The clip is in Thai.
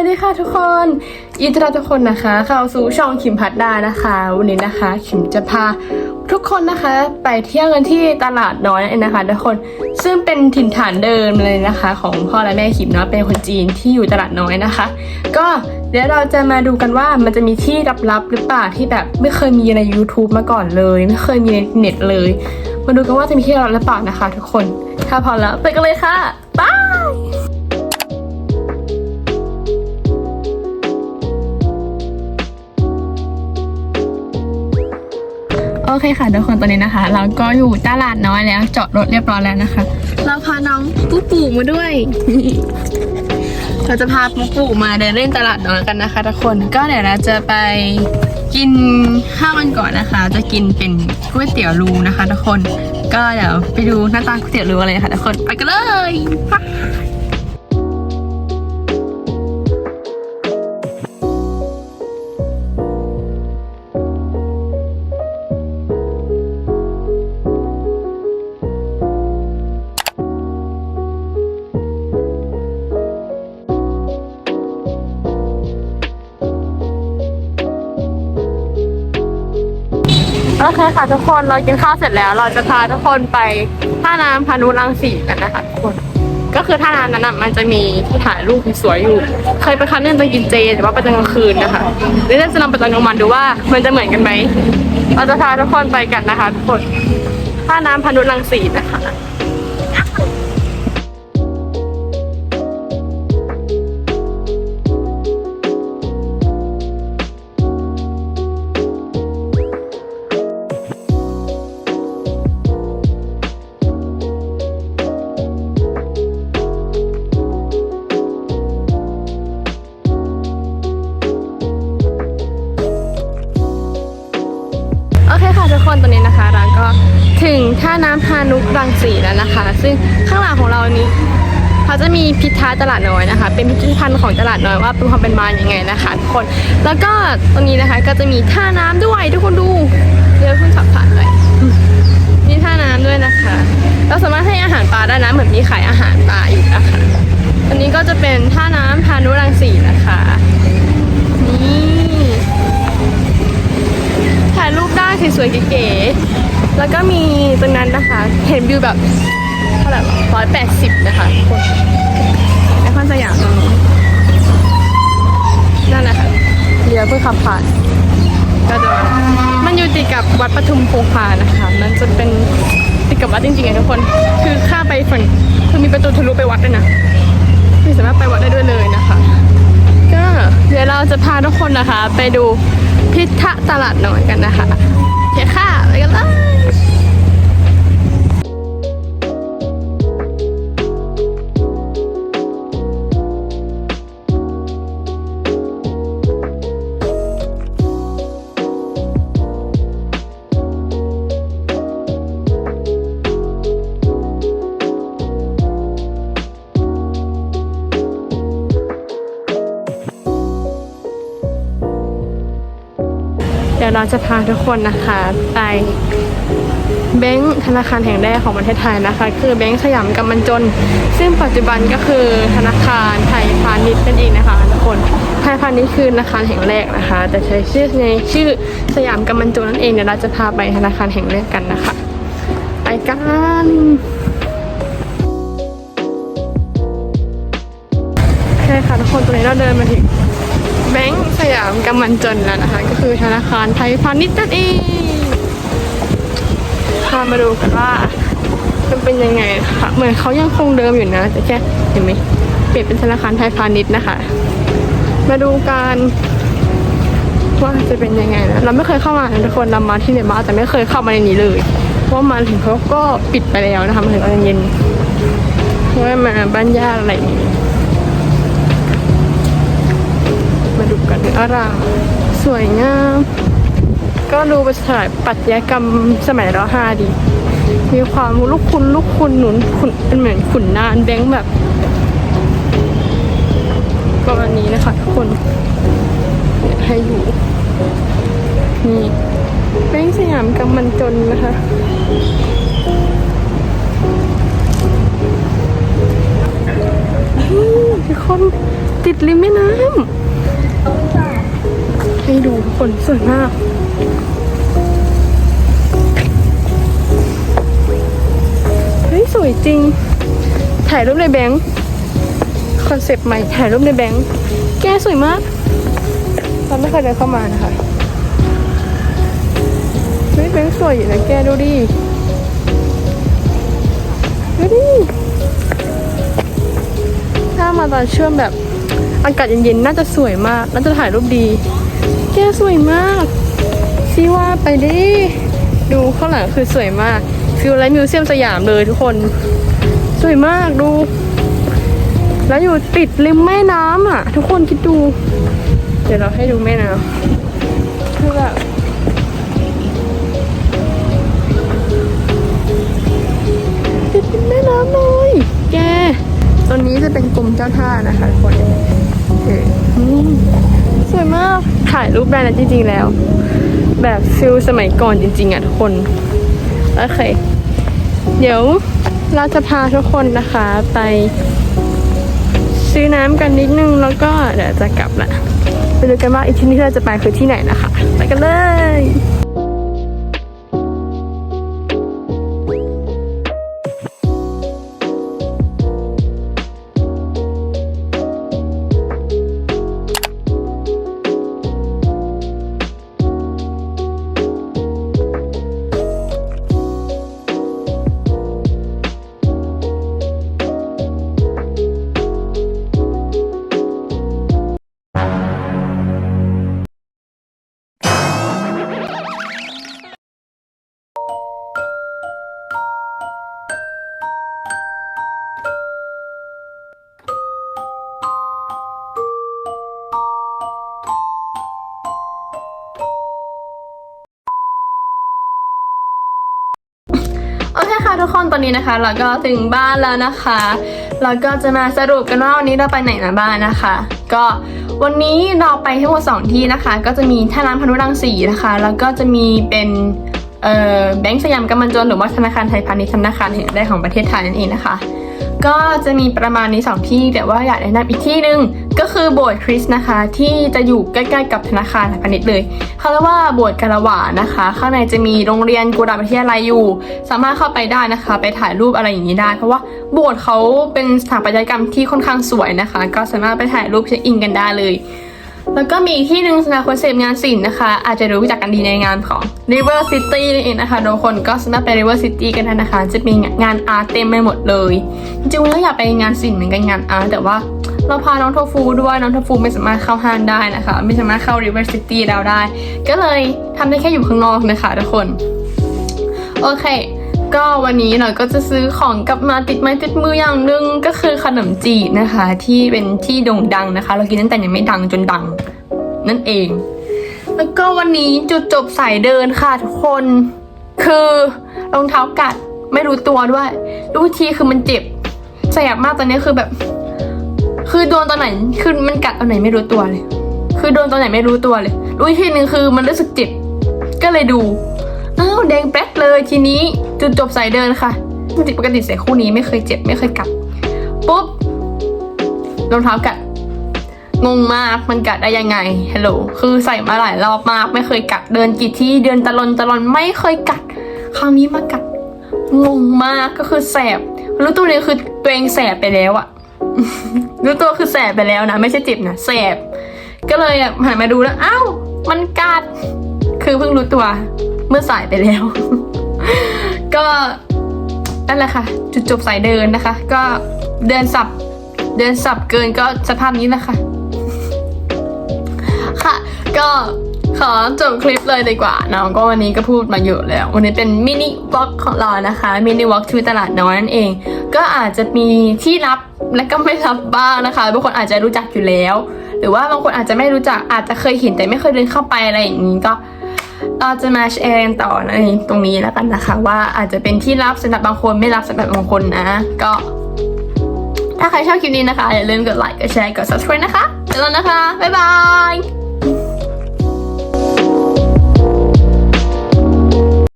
วัสดีค่ะทุกคนยินดีต้อนรับทุกคนนะคะ เข้าสู่ช่องคิมพัดด้นะคะ วันนี้นะคะคิมจะพาทุกคนนะคะ ไปเที่ยวกันที่ตลาดน้อยนั่นเองนะคะทุกคนซึ่งเป็นถิ่นฐานเดิมเลยนะคะ ของพ่อและแม่คิมเนาะเป็นคนจีนที่อยู่ตลาดน้อยนะคะ ก็เดี๋ยวเราจะมาดูกันว่ามันจะมีที่ลับๆหรือเปล่าที่แบบไม่เคยมีใน YouTube มาก่อนเลย ไม่เคยมีในเน็ตเลย มาดูกันว่าจะมีที่ลับหรือเปล่านะคะ ทุกคนถ้าพร้อมแล้วไปกันเลยค่ะบาย โอเคค่ะทุกคนตอนนี้นะคะ เราก็อยู่ตลาดน้อยแล้วจอดรถเรียบร้อยแล้วนะคะ เราพาน้องปุ๊ปู่มาด้วย เราจะพาปุ๊ปู่มาเดินเล่นตลาดน้อยกันนะคะทุกคนก็เดี๋ยวเราจะไปกินข้าวกันก่อนนะคะ จะกินเป็นก๋วยเตี๋ยวรูนะคะทุกคน ก็เดี๋ยวไปดูหน้าตาก๋วยเตี๋ยวรูอะไรค่ะทุกคนไปกันเลย อเคค่ะทุกคนเรากินข้าวเสร็จแล้ว เราจะพาทุกคนไปท่าน้ำพานุรังสีกันนะคะทุกคนก็คือท่าน้ำนั้นนะมันจะมีที่ถ่ายรูปสวยอยู่ เคยไปครั้งนึงตอนกินเจแต่ว่าไปตอนกลางคืนนะคะเดี๋ยวจะลองไปตอนกลางวันดูว่ามันจะเหมือนกันไหมเราจะพาทุกคนไปกันนะคะทุกคนท่าน้ำพานุรังสีนะคะ น้ำพานุรังสีแล้วนะคะ ซึ่งข้างหลังของเรานี้เขาจะมีพิธาตลาดน้อยนะคะ เป็นพิพิธภัณฑ์ของตลาดน้อยว่าเป็นความเป็นมาอย่างไงนะคะทุกคน แล้วก็ตรงนี้นะคะก็จะมีท่าน้ำด้วยทุกคนดูเดี๋ยวเพิ่งขับผ่านไปมีท่าน้ำด้วยนะคะ เราสามารถให้อาหารปลาได้นะเหมือนมีขายอาหารปลาอยู่นะคะอันนี้ก็จะเป็นท่าน้ำพานุรังสีนะคะนี่ถ่ายรูปได้สวยๆเก๋ๆ แล้วก็มีตรงนั้นนะคะ เห็นวิวแบบเท่าไหร่ร้อยแปดสิบนะคะคนไอคอนสยามตรงนี้นั่นแหละค่ะเรือเพื่อขับผ่านก็จะมันอยู่ติดกับวัดปทุมคงคานะคะมันจะเป็นติดกับวัดจริงๆไงทุกคน คือข้าไปฝั่งคือมีประตูทะลุไปวัดด้วยนะคือสามารถไปวัดได้ด้วยเลยนะคะ ก็เดี๋ยวเราจะพาทุกคนนะคะ ไปดูพิทะตลาดน้อยกันนะคะโอเคค่ะไปกันเลย ดี๋ยวเราจะพาทุกคนนะคะ ไปแบงค์ธนาคารแห่งแรกของประเทศไทยนะคะ คือแบงค์สยามกำมันจน ซึ่งปัจจุบันก็คือธนาคารไทยพาณิชย์นั่นเองนะคะทุกคนไทยพาณิชย์คือธนาคารแห่งแรกนะคะ แต่ใช้ชื่อในชื่อสยามกำมันจนนั่นเองเดี๋ยวเราจะพาไปธนาคารแห่งแรกกันนะคะไปกันใช่ค่ะทุกคนตรงนี้เราเดินมาถึง แบงก์สยามกำมันจนแล้วนะคะ ก็คือธนาคารไทยพาณิชย์นั่นเองพามาดูกันว่ามันเป็นยังไงนะคะเหมือนเขายังคงเดิมอยู่นะ แต่แค่เห็นไหมเปลี่ยนเป็นธนาคารไทยพาณิชย์นะคะ มาดูกันว่าจะเป็นยังไงนะเราไม่เคยเข้ามาทุกคนเรามาที่เนี่ยมาแต่ไม่เคยเข้ามาในนี้เลยเพราะมาถึงเขาก็ปิดไปแล้วนะคะมาถึงตอนเย็นเพราะว่ามาบ้านญาติอะไรอย่างนี้ อารามสวยงาม ก็ดูเป็นสถาปัตยกรรมสมัยรห้าดี มีความลูกคุณลูกคุณหนุนขุนเป็นเหมือนขุนนานแบงค์แบบประมาณนี้นะคะทุกคนให้อยู่นี่แบงค์สยามกำมันจนนะคะทุกคนติดริมแม่น้ำ ให้ดูทุกคนสวยมาก เฮ้ย สวยจริง ถ่ายรูปในแบงค์คอนเซปต์ใหม่ถ่ายรูปในแบงค์แกสวยมากเราไม่เคยเดินเข้ามานะคะเฮ้ยแบงค์สวยอยู่นะแกดูดิดูดิถ้ามาตอนช่วงแบบอากาศเย็นๆ น่าจะสวยมาก น่าจะถ่ายรูปดี แกสวยมากซีว่าไปดิดูข้างหลังคือสวยมากฟิลไลท์มิวเซียมสยามเลยทุกคน สวยมากดู แล้วอยู่ติดริมแม่น้ำอะ ทุกคนคิดดู เดี๋ยวเราให้ดูแม่น้ำคือแบบติดริมแม่น้ำเลยแกตอนนี้จะเป็นกรมเจ้าท่านะคะทุกคนเอออืม สวยมาก ถ่ายรูปได้นะจริงๆแล้ว แบบฟิลสมัยก่อนจริง ๆอะทุกคน โอเค เดี๋ยวเราจะพาทุกคนนะคะไปซื้อน้ำกันนิดนึงแล้วก็เดี๋ยวจะกลับละไปดูกันว่าอีกที่ที่เราจะไปคือที่ไหนนะคะ ไปกันเลย โอเคค่ะทุกคนตอนนี้นะคะ เราก็ถึงบ้านแล้วนะคะ เราก็จะมาสรุปกันว่าวันนี้เราไปไหนมาบ้างนะคะ ก็วันนี้เราไปทั้งหมดสองที่นะคะ ก็จะมีท่าน้ำพนุรังสีนะคะ แล้วก็จะมีเป็น แบงก์สยามกำมันจนหรือว่าธนาคารไทยพาณิชย์ธนาคารแห่งแรกของประเทศไทยนั่นเองนะคะ ก็จะมีประมาณนี้สองที่แต่ว่าอยากแนะนำอีกที่หนึ่งก็คือโบสถ์คริสต์นะคะ ที่จะอยู่ใกล้ๆกับธนาคารไทยพาณิชย์เลยเขาเรียกว่าโบสถ์กาละหวานะคะ ข้างในจะมีโรงเรียนกุฎาวิทยาลัยอยู่ สามารถเข้าไปได้นะคะ ไปถ่ายรูปอะไรอย่างนี้ได้ เพราะว่าโบสถ์เขาเป็นสถาปัตยกรรมที่ค่อนข้างสวยนะคะ ก็สามารถไปถ่ายรูปเช็คอินกันได้เลย แล้วก็มีที่หนึ่งสำหรับคนเสพงานศิลป์นะคะ อาจจะรู้จักกันดีในงานของ River City นี่เองนะคะทุกคนก็สามารถไป River City กันได้นะคะ จะมีงานอาร์ตเต็มไปหมดเลย จริงๆแล้วอยากไปงานศิลป์เหมือนกันงานอาร์ตแต่ว่าเราพาน้องโทฟูด้วยน้องโทฟูไม่สามารถเข้าห้างได้นะคะ ไม่สามารถเข้า River City เราได้ ก็เลยทำได้แค่อยู่ข้างนอกนะคะทุกคน โอเค ก็วันนี้เราก็จะซื้อของกลับมาติดไม้ติดมืออย่างหนึ่งก็คือขนมจีบนะคะ ที่เป็นที่โด่งดังนะคะ เรากินตั้งแต่ยังไม่ดังจนดัง นั่นเอง แล้วก็วันนี้จุดจบสายเดินค่ะทุกคน คือรองเท้ากัดไม่รู้ตัวด้วยรู้ทีคือมันเจ็บแสบมากตอนนี้คือแบบ คือโดนตอนไหนคือมันกัดตอนไหนไม่รู้ตัวเลย คือโดนตอนไหนไม่รู้ตัวเลย รู้ทีหนึ่งคือมันรู้สึกเจ็บก็เลยดู อ้าวแดงแป๊ดเลยทีนี้จุดจบสายเดินค่ะปกติใส่คู่นี้ไม่เคยเจ็บไม่เคยกัดปุ๊บรองเท้ากัดงงมากมันกัดได้ยังไงฮัลโหลคือใส่มาหลายรอบมาก ไม่เคยกัดเดินกี่ที่เดินตะลอนตะลอนไม่เคยกัด คราวนี้มากัดงงมากก็คือแสบรู้ตัวเลยคือตัวเองแสบไปแล้วอะรู้ตัวคือแสบไปแล้วนะไม่ใช่เจ็บนะแสบ ก็เลยอะหันมาดูแล้วอ้าวมันกัด คือเพิ่งรู้ตัว เมื่อสายไปแล้ว ก็นั่นแหละค่ะ จุดจบสายเดินนะคะ ก็เดินสับ เดินสับเกินก็สภาพนี้แหละค่ะค่ะ ก็ขอจบคลิปเลยดีกว่าเนาะก็วันนี้ก็พูดมาเยอะแล้ว วันนี้เป็นมินิวอล์กของเรานะคะมินิวอล์กที่ตลาดน้อยนั่นเอง ก็อาจจะมีที่รับและก็ไม่รับบ้างนะคะบางคนอาจจะรู้จักอยู่แล้ว หรือว่าบางคนอาจจะไม่รู้จักอาจจะเคยเห็นแต่ไม่เคยเดินเข้าไปอะไรอย่างนี้ก็ เราจะมาแชร์กันต่อในตรงนี้แล้วกันนะคะ ว่าอาจจะเป็นที่รับสำหรับบางคนไม่รับสำหรับบางคนนะ ก็ถ้าใครชอบคลิปนี้นะคะอย่าลืมกดไลค์กดแชร์กด subscribe นะคะเจอกันนะคะ บ๊ายบาย